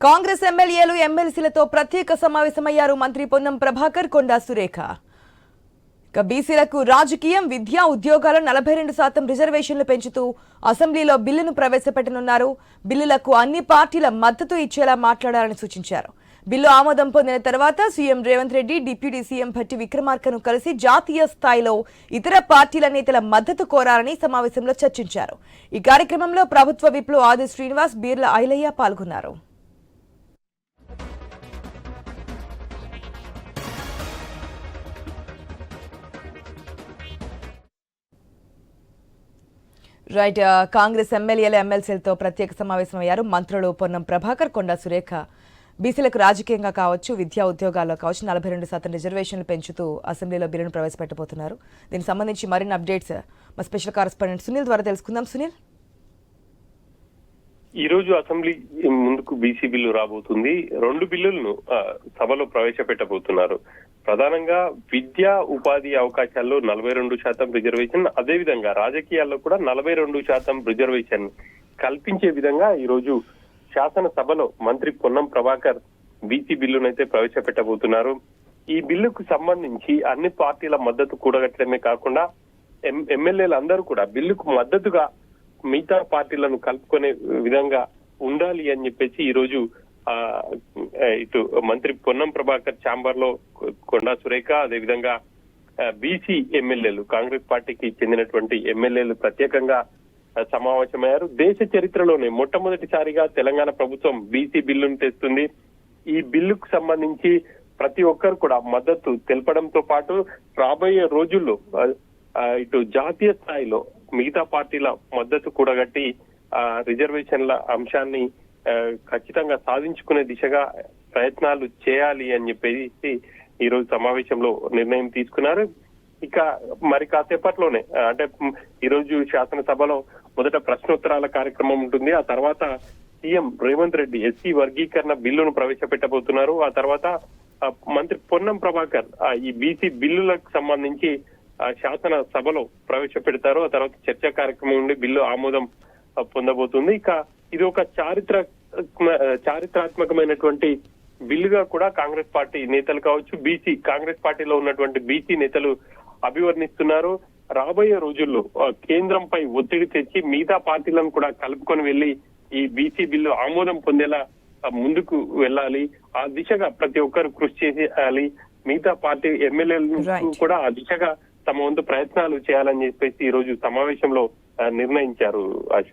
కాంగ్రెస్ ఎమ్మెల్యేలు ఎమ్మెల్సీలతో ప్రత్యేక సమావేశమయ్యారు మంత్రి పొన్నం ప్రభాకర్ కొండా సురేఖ. ఇక బీసీలకు రాజకీయం విద్య ఉద్యోగాల నలభై రెండు శాతం రిజర్వేషన్లు పెంచుతూ అసెంబ్లీలో బిల్లును ప్రవేశపెట్టనున్నారు. బిల్లులకు అన్ని పార్టీల మద్దతు ఇచ్చేలా మాట్లాడాలని సూచించారు. బిల్లు ఆమోదం పొందిన తర్వాత CM Revanth Reddy deputy CM Bhatti విక్రమార్కను కలిసి జాతీయ స్థాయిలో ఇతర పార్టీల నేతల మద్దతు కోరాలని సమావేశంలో చర్చించారు. ఈ కార్యక్రమంలో ప్రభుత్వ విప్లు ఆది శ్రీనివాస్ బీర్ల ఐలయ్య పాల్గొన్నారు. రైట్ కాంగ్రెస్ ఎమ్మెల్యేల ఎమ్మెల్సీలతో ప్రత్యేక సమావేశం అయ్యారు మంత్రులు పొన్నం ప్రభాకర్ కొండ సురేఖ. బీసీలకు రాజకీయంగా కావచ్చు విద్యా ఉద్యోగాల్లో కావచ్చు నలభై రెండు శాతం రిజర్వేషన్లు పెంచుతూ అసెంబ్లీలో బిల్లును ప్రవేశపెట్టబోతున్నారు. దీనికి సంబంధించి మరిన్ని అప్డేట్స్ మా స్పెషల్ కరెస్పాండెంట్ సునీల్ ద్వారా తెలుసుకుందాం. సునీల్? ఈ రోజు అసెంబ్లీ ముందుకు బీసీ బిల్లు రాబోతుంది. రెండు బిల్లులను సభలో ప్రవేశపెట్టబోతున్నారు. ప్రధానంగా విద్యా ఉపాధి అవకాశాల్లో నలభై రెండు శాతం రిజర్వేషన్ అదే విధంగా రాజకీయాల్లో కూడా నలభై రెండు శాతం రిజర్వేషన్ కల్పించే విధంగా ఈ రోజు శాసనసభలో మంత్రి పొన్నం ప్రభాకర్ బీసీ బిల్లునైతే ప్రవేశపెట్టబోతున్నారు. ఈ బిల్లుకు సంబంధించి అన్ని పార్టీల మద్దతు కూడగట్టడమే కాకుండా ఎం- ఎమ్మెల్యేలు అందరూ కూడా బిల్లుకు మద్దతుగా మిగతా పార్టీలను కలుపుకునే విధంగా ఉండాలి అని చెప్పేసి ఈ రోజు ఆ ఇటు మంత్రి పొన్నం ప్రభాకర్ ఛాంబర్లో కొండా సురేఖ అదేవిధంగా బీసీ ఎమ్మెల్యేలు కాంగ్రెస్ పార్టీకి చెందినటువంటి ఎమ్మెల్యేలు ప్రత్యేకంగా సమావేశమయ్యారు. దేశ చరిత్రలోనే మొట్టమొదటిసారిగా తెలంగాణ ప్రభుత్వం బీసీ బిల్లును తెస్తుంది. ఈ బిల్లుకు సంబంధించి ప్రతి ఒక్కరు కూడా మద్దతు తెలపడంతో పాటు రాబోయే రోజుల్లో ఇటు జాతీయ స్థాయిలో మిగతా పార్టీల మద్దతు కూడగట్టి ఆ రిజర్వేషన్ల అంశాన్ని ఖచ్చితంగా సాధించుకునే దిశగా ప్రయత్నాలు చేయాలి అని చెప్పేసి ఈ రోజు సమావేశంలో నిర్ణయం తీసుకున్నారు. ఇక మరి కాసేపట్లోనే అంటే ఈ రోజు శాసనసభలో మొదట ప్రశ్నోత్తరాల కార్యక్రమం ఉంటుంది. ఆ తర్వాత సీఎం రేవంత్ రెడ్డి ఎస్సీ వర్గీకరణ బిల్లును ప్రవేశపెట్టబోతున్నారు. ఆ తర్వాత మంత్రి పొన్నం ప్రభాకర్ ఈ బీసీ బిల్లులకు సంబంధించి శాసన సభలో ప్రవేశపెడతారు ఆ తర్వాత చర్చా కార్యక్రమం నుండి బిల్లు ఆమోదం పొందబోతుంది. ఇక ఇది ఒక చారిత్ర చారిత్రాత్మకమైనటువంటి బిల్లుగా కూడా కాంగ్రెస్ పార్టీ నేతలు కావచ్చు బీసీ కాంగ్రెస్ పార్టీలో ఉన్నటువంటి బీసీ నేతలు అభివర్ణిస్తున్నారు. రాబోయే రోజుల్లో కేంద్రంపై ఒత్తిడి తెచ్చి మిగతా పార్టీలను కూడా కలుపుకొని వెళ్ళి ఈ బీసీ బిల్లు ఆమోదం పొందేలా ముందుకు వెళ్ళాలి. ఆ దిశగా ప్రతి ఒక్కరు కృషి చేయాలి మిగతా పార్టీ ఎమ్మెల్యేలు. కూడా ఆ దిశగా తమ వంతు ప్రయత్నాలు చేయాలని చెప్పేసి ఈ రోజు సమావేశంలో ఆ, నిర్ణయించారు ఆశ.